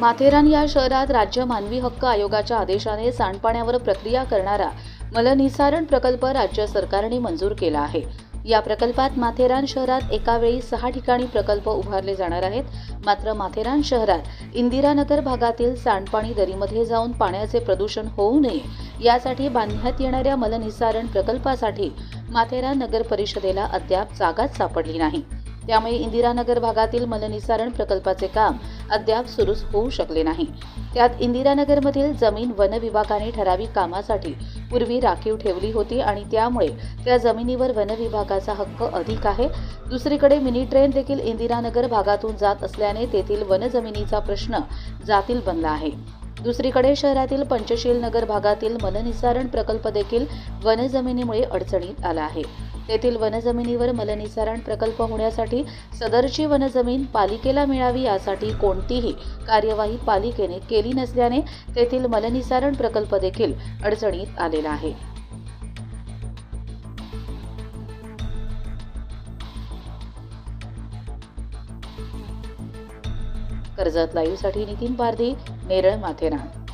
माथेरान या शहरात राज्य मानवी हक्क आयोगाच्या आदेशाने सांडपाण्यावर प्रक्रिया करणारा मलनिसारण प्रकल्प राज्य सरकारने मंजूर केला आहे. या प्रकल्पात माथेरान शहरात एकावेळी सहा ठिकाणी प्रकल्प उभारले जाणार आहेत. मात्र माथेरान शहरात इंदिरानगर भागातील सांडपाणी दरीमध्ये जाऊन पाण्याचे प्रदूषण होऊ नये. यासाठी बांधण्यात येणाऱ्या मलनिसारण प्रकल्पासाठी माथेरान नगर परिषदेला अद्याप जागाच सापडली नाही. त्यामुळे इंदिरानगर भागातील मलनिसारण प्रकल्पाचे काम अद्याप सुरूच होऊ शकले नाही. त्यात इंदिरानगरमधील जमीन वन विभागाने ठराविक कामासाठी पूर्वी राखीव ठेवली होती आणि त्यामुळे त्या जमिनीवर वन विभागाचा हक्क अधिक आहे. दुसरीकडे मिनी ट्रेन देखील इंदिरानगर भागातून जात असल्याने तेथील वन जमिनीचा प्रश्न जातील बनला आहे. दुसरीकडे शहरातील पंचशील नगर भागातील मलनिसारण प्रकल्प देखील वनजमिनीमुळे अडचणीत आला आहे. तेथील वनजमिनीवर मलनिसारण प्रकल्प होण्यासाठी सदरची वनजमीन पालिकेला मिळावी यासाठी कोणतीही कार्यवाही पालिकेने केली नसल्याने तेथील मलनिसारण प्रकल्प देखील अडचणीत आलेला आहे. कर्जत लाईव्हसाठी नितीन पारधी नेरळ माथेरान.